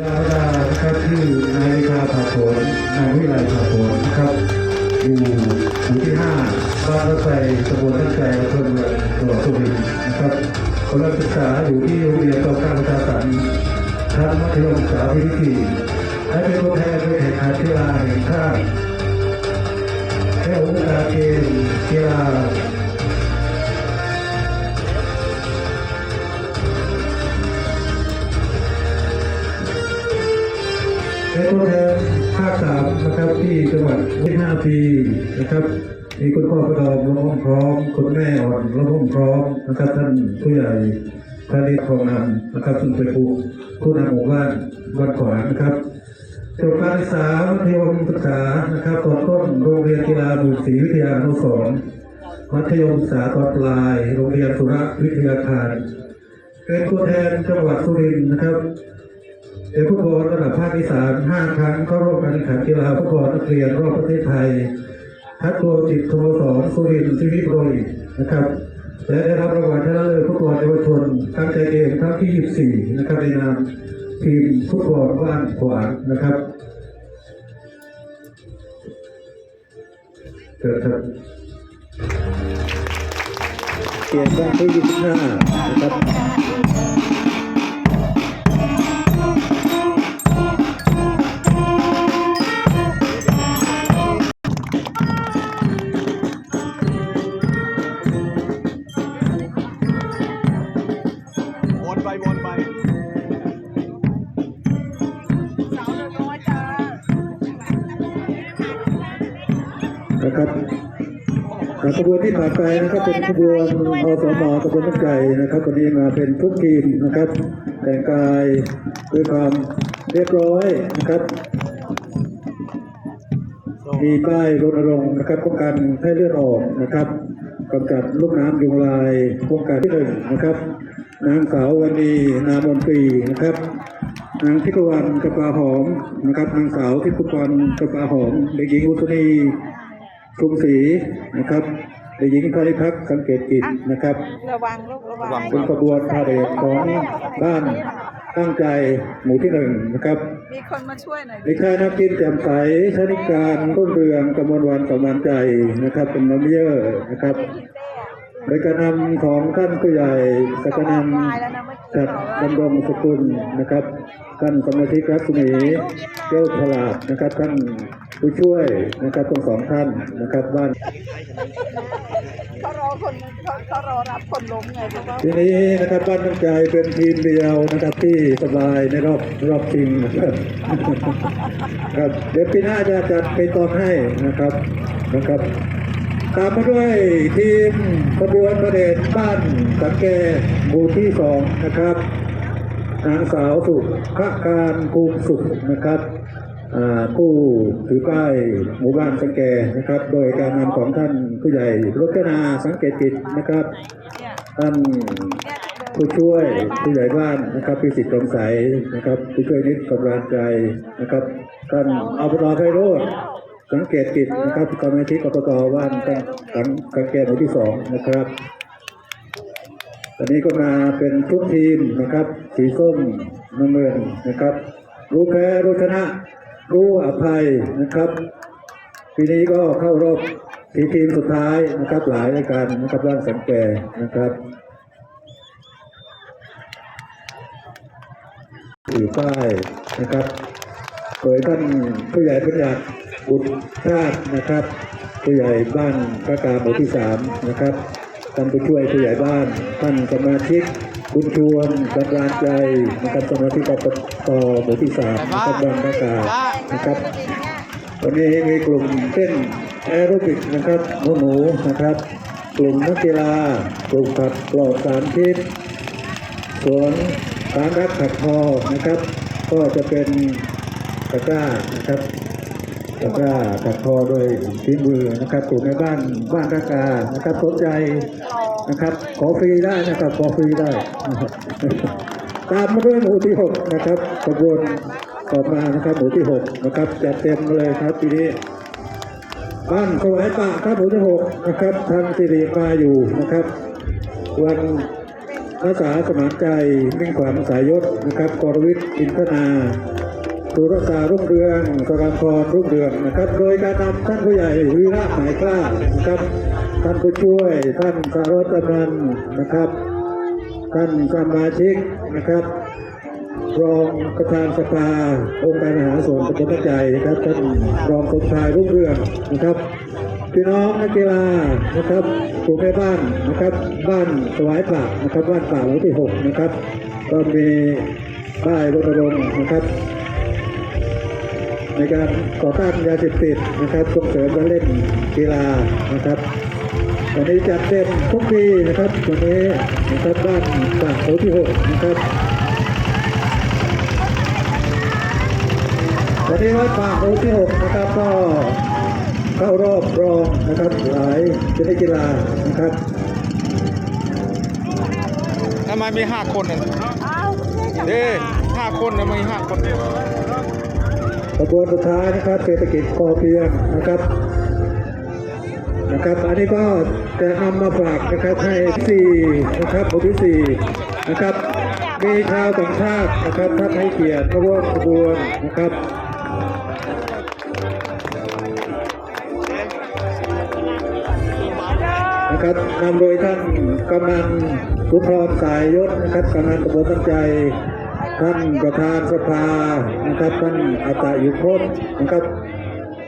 ดาวดานะครับที่นายวิชาผาโขนนายวิไลผาโขนนะครับอยู่หมู่ที่ห้าบ้านรถไฟตำบลท่าแกอำเภอเมืองจังหวัดสุรินทร์นะครับกำลังศึกษาอยู่ที่โรงเรียนกองการประชาสันชั้นมัธยมศึกษาปีที่สี่และเป็นตัวแทนไปแข่งขันกีฬาแห่งชาติแค่องค์การเกมกีฬา ที่หวัดที่ห้าปีนะครับ มีคุณพ่อประดอมร้องพร้อม คุณแม่อ่อนร้องพร้อมนะครับท่านผู้ใหญ่ท่านนิดทองนำนะครับซึ่งเป็นผู้ผู้นำหมู่บ้านบ้านขวางนะครับจบการศึกษามัธยมศึกษานะครับตอนต้นโรงเรียนกีฬาบุตรศรีวิทยาอนุสรมัธยมศึกษาตอนปลาย โรงเรียนสุรวิทยาคารเป็นตัวแทนจังหวัดสุรินทร์นะครับ เป็นฟุตบอลระดับภาคอีสาน5ครั้งเข้าร่วมการแข่งขันกีฬาฟุตบอลนักเรียนรอบประเทศไทยคัดตัวติดสโมสรสุรินทร์ซิมิโปรยนะครับ และได้รับรางวัลชนะเลิศฟุตบอลเยาวชนตั้งใจเกมครั้งที่ 24 นะครับในนามทีมฟุตบอลบ้านขวางนะครับเกิดครับเกมครั้งที่ 25 นะครับ นะครับขบวนที่ผ่านไปนะครับเป็นขบวนอสมขบวนนักไก่นะครับวันนี้มาเป็นทุกทีมนะครับ แต่งกายด้วยความเรียบร้อยนะครับ มีป้ายรณรงค์นะครับป้องกันให้เลือดออกนะครับกำจัดลูกน้ำยุงลายโครงการที่หนึ่งนะครับนางสาววันนีนามนตรีนะครับนางทิพวรรณกระปาหอมนะครับนางสาวทิพวรรณกระปาหอมเด็กหญิงอุศนี ชุมศรีนะครับเด็กหญิงพานิพักษ์สังเกตกิจนะครับ ระวังลูกระวังเป็นขบวนพาเหรดของบ้านตั้งใจหมู่ที่หนึ่งนะครับ มีคนมาช่วยหน่อยเด็กชายนักกินแจ่มใสชนิการต้นเรืองกำมลวันสมานใจนะครับ เป็นน้ำเยอะนะครับโดยการนำของท่านผู้ใหญ่สักนำจัดดำรงสกุลนะครับ ท่านสมาชิกรัศมีเจ้าฉลาดนะครับท่าน ผู้ช่วยนะครับทั้งสองท่านนะครับบ้านเขารอคนเขาเขารอรับคนล้มไงเพราะว่าทีนี้นะครับบ้านตั้งใจเป็นทีมเดียวนะครับที่สบายในรอบรอบชิงนะครับครับเดี๋ยวปีหน้าจะจัดไปตอนให้นะครับนะครับตามมาด้วยทีมขบวนประเดชบ้านสังแกหมู่ที่สองนะครับนางสาวสุภการภูมิสุขนะครับอ่า ผู้ถือป้ายหมู่บ้านสังแกนะครับ โดยการนำของท่านผู้ใหญ่รจนาสังเกตจิตนะครับ ท่านผู้ช่วยผู้ใหญ่บ้านนะครับพิสิทธิ์กรมใสนะครับผู้ช่วยนิดกำลังใจนะครับท่านอบตไพโรธสังเกตกิจนะครับสมาชิกอบตบ้านตั้งสังกังแกนหมู่ที่สองนะครับตอนนี้ก็มาเป็นทุกทีมนะครับ สีส้มน้ำเงินนะครับ รู้แพ้รู้ชนะ รู้อภัยนะครับปีนี้ก็เข้ารอบสีทีมสุดท้ายนะครับหลายรายการนะครับบ้านสังแกนะครับถือป้ายนะครับโดยท่านผู้ใหญ่พัญญาบุตรชาตินะครับ ผู้ใหญ่บ้านพระกาหมู่ที่สามนะครับท่านผู้ช่วยผู้ใหญ่บ้านท่านสมาชิก คุณชวนกำลังใจนะครับสมาชิกกปตหมู่ที่สามนะครับบานพระกานะครับวันนี้มีกลุ่มเต้นแอโรบิกนะครับหนูหนูนะครับ กลุ่มนักกีฬากลุ่มขับปลอดสารพิษสวนการรักขัดคอนะครับ ก็จะเป็นตะกร้านะครับ ตะกร้าขัดคอโดยฝีมือนะครับกลุ่มในบ้านบ้านรักานะครับสนใจนะครับ ขอฟรีได้นะครับขอฟรีได้ ตามมาด้วยหมู่ที่หกนะครับขบวนต่อมานะครับหมู่ที่หกนะครับจัดเต็มเลยครับทีนี้บ้านสวายป่าครับหมู่ที่หกนะครับทางสิริมาอยู่นะครับ วันนักษาสมานใจมิ่งขวัญสายยศนะครับกรวิทย์อินทนา สุรศารุ่งเรืองสรามพรรุ่งเรืองนะครับ โดยการนำท่านผู้ใหญ่วีระหมายกล้านะครับท่านผู้ช่วยท่านสารวัตรนันท์นะครับ ท่านสมาชิกนะครับรองประธานสภาองค์การอาหาส่วนตำบลทับใจนะครับท่านรองสมชายรุ่งเรืองนะครับพี่น้องนักกีฬานะครับกลุ่มแม่บ้านนะครับ บ้านสวายปากนะครับบ้านป่าหมู่ที่หกนะครับ ก็มีป้ายรณรงค์นะครับ ในการต่อต้านยาเสพติดนะครับส่งเสริมการเล่นกีฬานะครับวันนี้จัดเต็มทุกปีนะครับวันนี้นะครับบ้านป่าหมู่ที่หกนะครับวันนี้วัดป่าโอที่หกนะครับก็เข้ารอบรองนะครับหลายชนิดกีฬานะครับทำไมมีห้าคนน่ะอ้าวไม่จับเด้ห้าคนนะมีห้าคน ขบวนสุดท้ายนะครับเศรษฐกิจพอเพียงนะครับนะครับ อันนี้ก็จะนำมาฝากนะครับให้สี่นะครับหมู่ที่สี่นะครับ มีชาวต่างชาตินะครับท่านให้เกียรติมาร่วมขบวนนะครับนะครับนำโดยท่านกำนันสุพรสายยศนะครับกำนันตำบลตั้งใจ ท่านประธานสภานะครับท่านอาตาอยู่ครบนะครับ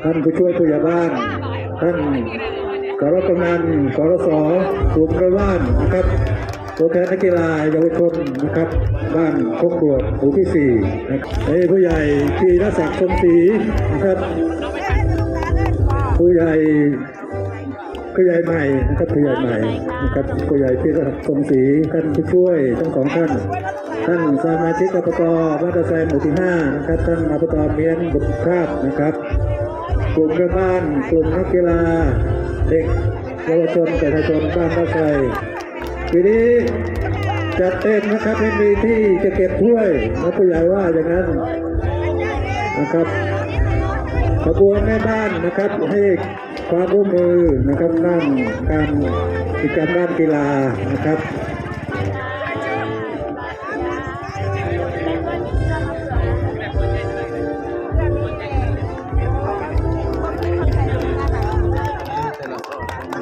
ท่านผู้ช่วยผู้ใหญ่บ้าน ท่านกรกำนันกรสกลุ่มกระว่านนะครับตัวแทนนักกีฬาเยาวชนนะครับ บ้านโคกรวหมู่ที่สี่นะครับผู้ใหญ่ที่รัศักดิ์ชมศรีนะครับ ผู้ใหญ่ผู้ใหญ่ใหม่นะครับผู้ใหญ่ใหม่นะครับผู้ใหญ่ที่ระดับทรงศรีท่านผู้ช่วยทั้งสองท่าน ท่านสมาชิกอบตบ้านตะแซมหมู่ที่ห้านะครับท่านอบตเมียนบุตรคาบนะครับ กลุ่มแม่บ้านกลุ่มนักกีฬาเด็กเยาวชนประชาชนบ้านตะไครปีนี้จัดเต็มนะครับไม่มีที่จะเก็บถ้วยนะผู้ใหญ่ว่าอย่างนั้นนะครับขบวนแม่บ้านนะครับให้ความร่วมมือนะครับด้านการกิจกรรมด้านกีฬานะครับ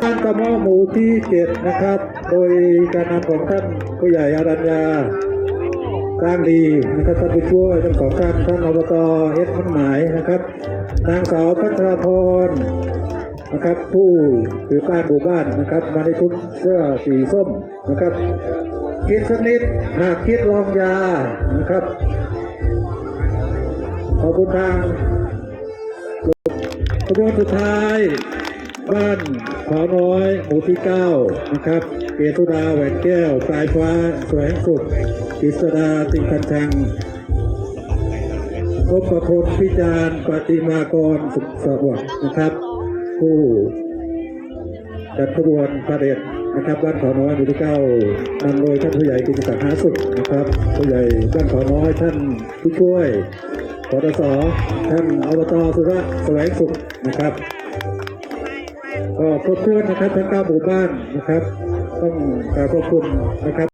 ท่านกระหม่อหมู่ที่เจ็ดนะครับ โดยการนำของท่านผู้ใหญ่อารัญญาสร้างดีนะครับท่านผู้ช่วยทั้งสองท่านท่านอบตเอสมันหมายนะครับนางสาวพัทรพรนะครับ ผู้ถือการหมู่บ้านนะครับ มาในชุดเสื้อสีส้มนะครับ คิดสนิดหากคิดลองยานะครับขอบคุณทางขบวนสุดท้ายบ้าน ขอน้อยหมู่ที่เก้านะครับเกตุดาแหวนแก้วสายฟ้าแสวงสุขกฤษดาติคันชังพบประพลพิจารณ์ปฏิมากรสุขสวัสดิ์นะครับ ผู้จัดขบวนพาเหรดนะครับบ้านขอน้อยหมู่ที่เก้านำโดยท่านผู้ใหญ่กิติศักดิ์หาสุขนะครับ ผู้ใหญ่บ้านขอน้อยท่านผู้ช่วยปตสท่านอบตสุระแสวงสุขนะครับ ก็ขอบคุณนะครับทั้งเก้าหมู่บ้านนะครับ ต้องขอบคุณนะครับ